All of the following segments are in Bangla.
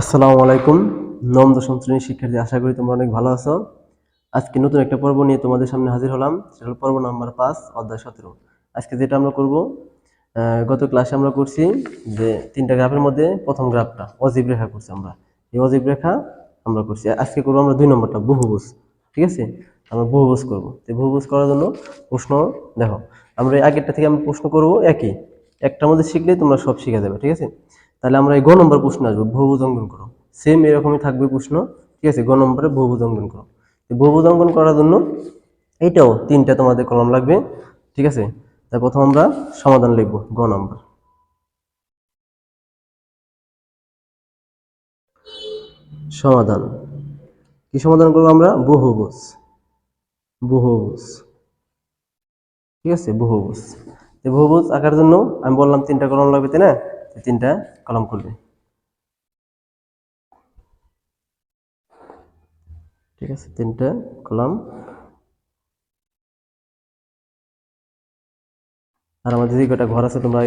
আসসালামু আলাইকুম। নবম দশম শ্রেণির শিক্ষার্থী, আশা করি তোমরা অনেক ভালো আছো। আজকে নতুন একটা পর্ব নিয়ে তোমাদের সামনে হাজির হলাম। সেটা হলো পর্ব নাম্বার পাঁচ, অধ্যায় সতেরো। আজকে যেটা আমরা করব গত ক্লাসে আমরা করছি যে তিনটা গ্রাফের মধ্যে প্রথম গ্রাফটা অজীব রেখা করছি আমরা। এই অজীব রেখা আমরা করছি। আজকে করব আমরা দুই নম্বরটা, বহুভুজ। ঠিক আছে? আমরা বহুভুজ করব। তো বহুভুজ করার জন্য প্রশ্ন, দেখো, আমরা আগেরটা থেকে আমরা প্রশ্ন করব একই। একটার মধ্যে শিখলেই তোমরা সব শিখে যাবে, ঠিক আছে? তাহলে আমরা এই গ নম্বর প্রশ্ন আসব বহুভুজ অঙ্কন করো। সেম এরকমই থাকবে প্রশ্ন, ঠিক আছে? গ নম্বরে বহুভুজ অঙ্কন করো। বহুভুজ অঙ্কন করার জন্য এইটাও তিনটা তোমাদের কলম লাগবে, ঠিক আছে? তাই প্রথম আমরা সমাধান লিখব, গ নম্বর। সমাধান। কি সমাধান করব আমরা? বহুভুজ বহুভুজ ঠিক আছে? বহুভুজ বহুভুজ আঁকার জন্য আমি বললাম তিনটা কলম লাগবে, তাই না? তিনটা কলম করবে ঠিক আছে, তিনটা কলম। আর আমাদের যে কটা ঘর আছে, তোমরা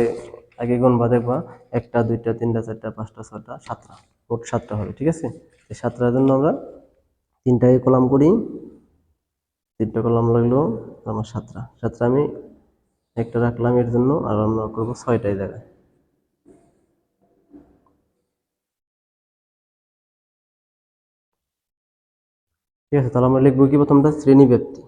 আগে গণবা দেখবা? একটা, দুইটা, তিনটা, চারটা, পাঁচটা, ছয়টা, সাতটা। মোট সাতটা হবে, ঠিক আছে? সাতটার জন্য আমরা তিনটায় কলাম করি। তিনটা কলাম লাগল আমার সাতটা। সাতটা আমি একটা রাখলাম এর জন্য, আর আমরা করব ছয়টায় জায়গায়। ঠিক আছে, তাহলে আমরা লিখব কি প্রথমটা? শ্রেণি ব্যক্তি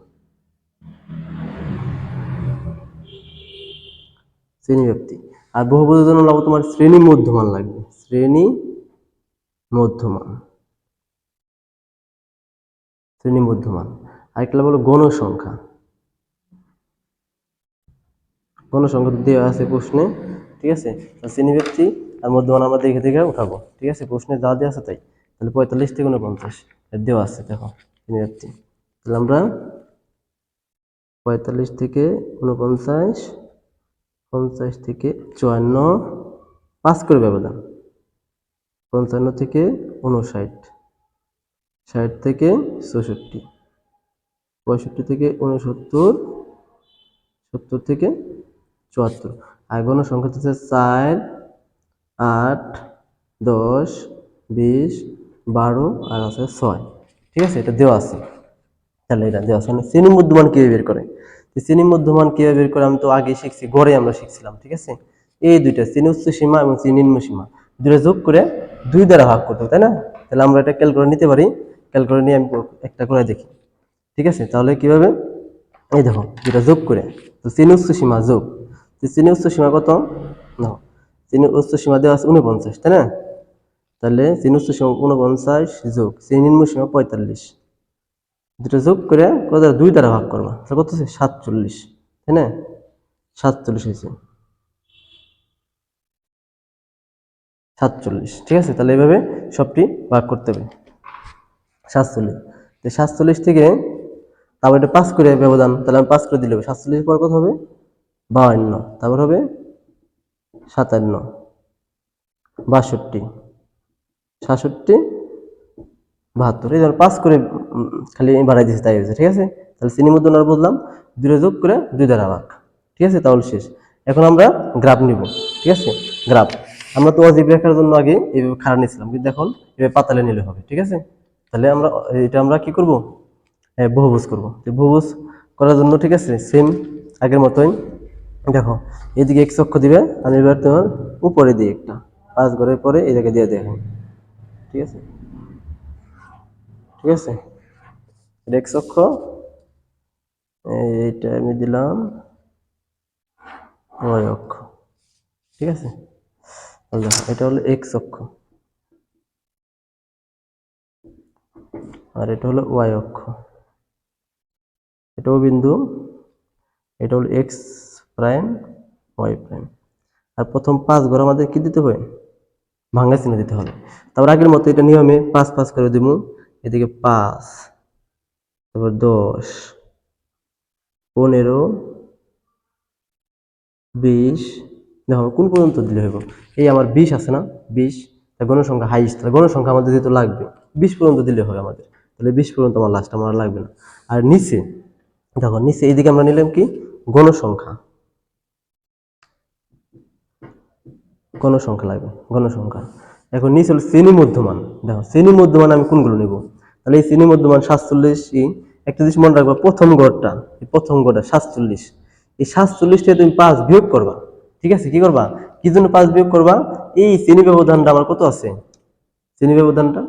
শ্রেণি ব্যক্তি আর বহুপদের জন্য লাগবে তোমার শ্রেণি মধ্যমান লাগবে। শ্রেণি মধ্যমান। শ্রেণি মধ্যমান। আরেকটা লাগবে হলো গণসংখ্যা। গণসংখ্যা দেওয়া আছে প্রশ্নে, ঠিক আছে? শ্রেণি ব্যক্তি আর মধ্যমান আমরা দেখে দেখে উঠাবো। ঠিক আছে, প্রশ্নে যা দেওয়া আছে তাই। তাহলে পঁয়তাল্লিশ থেকে উনপঞ্চাশ। দেওয়া আছে, দেখো। শ্রেণি ব্যক্তি তাহলে আমরা পঁয়তাল্লিশ থেকে উনপঞ্চাশ পঞ্চাশ থেকে চুয়ান্ন পাঁচ করে ব্যবধান। পঞ্চান্ন থেকে উনষাট ষাট থেকে চৌষট্টি, পঁয়ষট্টি থেকে উনসত্তর সত্তর থেকে চুয়াত্তর। আর গণসংখ্যা হচ্ছে চার, আট, দশ, বিশ, বারো আর আছে ছয়। ঠিক আছে? এটা দেওয়া আছে। তাহলে এটা দেওয়া আছে। মানে শ্রেণি মধ্যমান কীভাবে বের করে? শ্রেণি মধ্যমান কীভাবে বের করে আমি তো আগে শিখছি গড়ে আমরা শিখছিলাম, ঠিক আছে? এই দুইটা শ্রেণি উচ্চ সীমা এবং শ্রেণি নিম্ন সীমা। দুটো যোগ করে দুই দ্বারা ভাগ করতে তাই না? তাহলে আমরা এটা ক্যাল করে নিতে পারি। ক্যাল করে নিয়ে আমি একটা করে দেখি। ঠিক আছে? তাহলে কীভাবে? এই দেখো যেটা যোগ করে। তো শ্রেণি উচ্চ সীমা যোগ। শ্রেণি উচ্চ সীমা কত? না শ্রেণি উচ্চ সীমা দেওয়া আছে উনপঞ্চাশ তাই না? তাহলে উচ্চ সীমা উনপঞ্চাশ যোগ নিম্ন সীমা পঁয়তাল্লিশ। দুটো যোগ করে কত? দুই দ্বারা ভাগ করবা। তাহলে কত হচ্ছে সাতচল্লিশ। তাই না? সাতচল্লিশ হয়েছে। সাতচল্লিশ। ঠিক আছে? তাহলে এইভাবে সবটি ভাগ করতে হবে। সাতচল্লিশ। তো সাতচল্লিশ থেকে তারপর এটা পাস করে ব্যবধান, তাহলে আমি পাস করে দিলে হবে। সাতচল্লিশ পর কত হবে? বাহান্ন। তারপর হবে সাতান্ন। বাষট্টি। সাতষট্টি, বাহাত্তর। এই পাঁচ করে খালি বাড়াই দিয়েছে, তাই হয়েছে, ঠিক আছে? তাহলে চিনি আর বললাম দুটো যোগ করে দুই দ্বারা ভাগ, ঠিক আছে? তাহলে শেষ। এখন আমরা গ্রাফ নিব, ঠিক আছে? গ্রাফ। আমরা তো অজীব রেখার জন্য আগে এইভাবে খাড়া নিয়েছিলাম, কিন্তু এখন এভাবে পাতালে নিলে হবে, ঠিক আছে? তাহলে আমরা, এটা আমরা কি করব? বহুভুজ করব। তো বহুভুজ করার জন্য, ঠিক আছে? সেম আগের মতোই, দেখো, এদিকে এক অক্ষ দিবে আমি এবার তোমার উপরে দিই একটা। পাঁচ ঘরের পরে এই জায়গায় দিয়ে দেখো ঠিক আছে? ঠিক আছে? এক্স অক্ষ এইটা আমি দিলাম ওয়াই অক্ষ। ঠিক আছে? এটা হলো এক্স অক্ষ। আর এটা হলো ওয়াই অক্ষ। এটাও বিন্দু, এটা হলো এক্স প্রাইম ওয়াই প্রাইম আর প্রথম পাঁচ ঘর আমাদের কি দিতে হবে? ভাঙ্গা চিহ্ন দিতে হবে। তারপর আগের মতো এটা নিয়মে পাঁচ পাঁচ করে দিব। এদিকে পাঁচ, তারপর দশ, পনেরো, বিশ, দেখো কোন পর্যন্ত দিলে হইব? এই আমার বিশ আছে না? বিশ গণসংখ্যা হাইস্ট তাহলে গণসংখ্যা আমাদের যেহেতু লাগবে, বিশ পর্যন্ত দিলে হবে আমাদের। তাহলে বিশ পর্যন্ত আমার লাস্ট আমার লাগবে না। আর নিচে, দেখো নিচে এইদিকে আমরা নিলাম কি? গণসংখ্যা। গণসংখ্যা লাগবে গণসংখ্যা এখন নিচে হলো শ্রেণি মধ্যমান দেখো শ্রেণি মধ্যমান আমি কোনগুলো নেব? তাহলে এই শ্রেণি মধ্যমান সাতচল্লিশ, ই একটা জিনিস মনে রাখবা, প্রথম গড়টা, এই প্রথম গড়টা সাতচল্লিশ। এই সাতচল্লিশ থেকে তুমি পাঁচ বিয়োগ করবা। ঠিক আছে, কি করবা? কি জন্য পাঁচ বিয়োগ করবা? এই শ্রেণি ব্যবধানটা আমার কত আছে? শ্রেণি ব্যবধানটা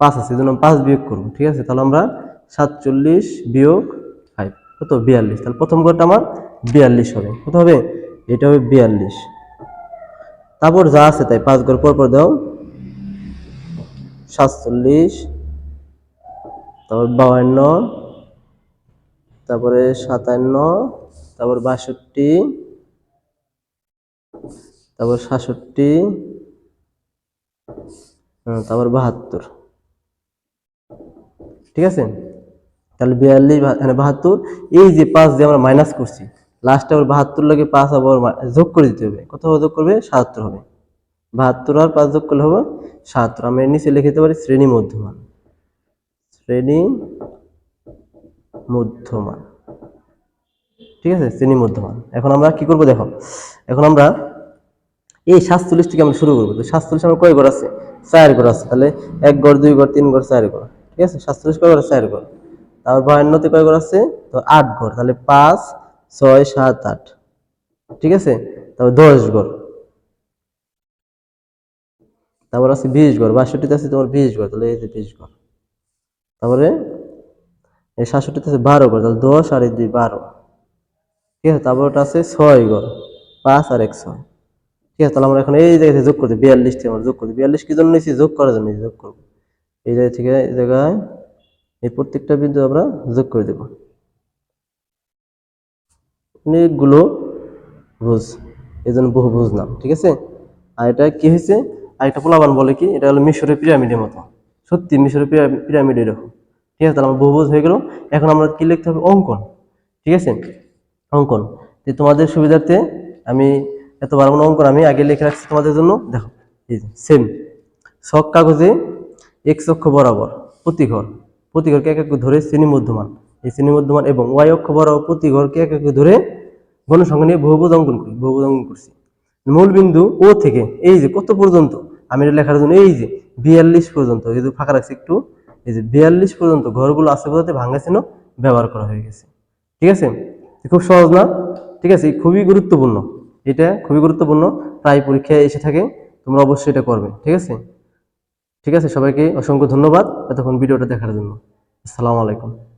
পাঁচ আছে এই জন্য পাঁচ বিয়োগ করব, ঠিক আছে? তাহলে আমরা সাতচল্লিশ বিয়োগ ফাইভ কত? বিয়াল্লিশ। তাহলে প্রথম গড়টা আমার বিয়াল্লিশ হবে। কত হবে? এটা হবে বিয়াল্লিশ। তারপর যা আছে তাই পাঁচ ঘর পর পর দাও। সাতচল্লিশ তারপর বাউান্ন তারপরে সাতান্ন তারপর বাষট্টি তারপর সাতষট্টি হ্যাঁ, তারপর বাহাত্তর। ঠিক আছে? তাহলে বিয়াল্লিশ মানে বাহাত্তর। এই যে পাঁচ দিয়ে আমরা মাইনাস করছি লাস্টে আবার বাহাত্তর লাগে পাঁচ আবার যোগ করে দিতে হবে। কত যোগ করবে? সাহাত্তর হবে। বাহাত্তর আর পাঁচ যোগ করলে হবে সাহাত্তর আমরা নিচে লিখে দিতে পারি শ্রেণি মধ্যমান। শ্রেণি মধ্যমান। ঠিক আছে? শ্রেণি মধ্যমান। এখন আমরা কি করব দেখো? এখন আমরা এই সাতচল্লিশ থেকে আমরা শুরু করব। তো সাতচল্লিশ আমার কয় ঘর আছে? চার ঘর আছে। তাহলে এক ঘর, দুই ঘর, তিন ঘর, চার ঘর। ঠিক আছে? সাতচল্লিশ কয় ঘর? চার ঘর। তারপর বাহান্নতে কয় ঘর আছে? তো আট ঘর। তাহলে পাঁচ ছয়, সাত, আট। ঠিক আছে? তারপর দশ ঘর। তারপর আছে বিশ ঘর, বাষট্টিতে আছে তোমার বিশ ঘর, তাহলে এই যে বিশ ঘর। তারপরে এই সাতষট্টিতে আছে বারো ঘর, তাহলে দশ আর এই দুই বারো। ঠিক আছে? তারপর ওটা আছে ছয় ঘর, পাঁচ আর এক ছয়। ঠিক আছে? তাহলে আমরা এখন এই জায়গায় থেকে যোগ করতে বিয়াল্লিশ থেকে আমরা যোগ করতে। বিয়াল্লিশ কি জন্য নিয়েছি? যোগ করার জন্য যোগ করব। এই জায়গা থেকে এই জায়গায় এই প্রত্যেকটা বিন্দু আমরা যোগ করে দেব। অনেকগুলো ভুজ, এই জন্য বহু ভুজ নাম, ঠিক আছে? আর এটা কি হয়েছে? আর একটা পোলাবান বলে কি, এটা হলো মিশরের পিরামিডের মতো। সত্যি মিশরের পিরা- পিরামিড এরকম। ঠিক আছে, তাহলে আমার বহুভুজ হয়ে গেল। এখন আমরা কি লিখতে হবে? অঙ্কন। ঠিক আছে? অঙ্কন। তো তোমাদের সুবিধার্থে আমি এত কোনো অঙ্কন আমি আগে লিখে রাখছি তোমাদের জন্য। দেখো সেম শখ কাগজে এক্স অক্ষ বরাবর প্রতি ঘর এক এক ধরে শ্রেণি মধ্যমান এই শ্রেণি মধ্যমান এবং ওয়াই অক্ষ বরাবর প্রতি ঘরকে এক এক করে ধরে গণসংখ্যা নিয়ে বহুভুজ অঙ্কন করি বহুভুজ অঙ্কন করছি। মূল বিন্দু ও থেকে এই যে কত পর্যন্ত, আমি এটা লেখার জন্য এই যে বিয়াল্লিশ পর্যন্ত, এই যে ফাঁকা রাখছি একটু, এই যে বিয়াল্লিশ পর্যন্ত ঘরগুলো আছে বলতে ভাঙ্গা চিহ্ন ব্যবহার করা হয়ে গেছে। ঠিক আছে? খুব সহজ না? ঠিক আছে? খুবই গুরুত্বপূর্ণ। এটা খুবই গুরুত্বপূর্ণ। প্রায় পরীক্ষায় এসে থাকে, তোমরা অবশ্যই এটা করবে। ঠিক আছে? ঠিক আছে? সবাইকে অসংখ্য ধন্যবাদ এতক্ষণ ভিডিওটা দেখার জন্য। আসসালামু আলাইকুম।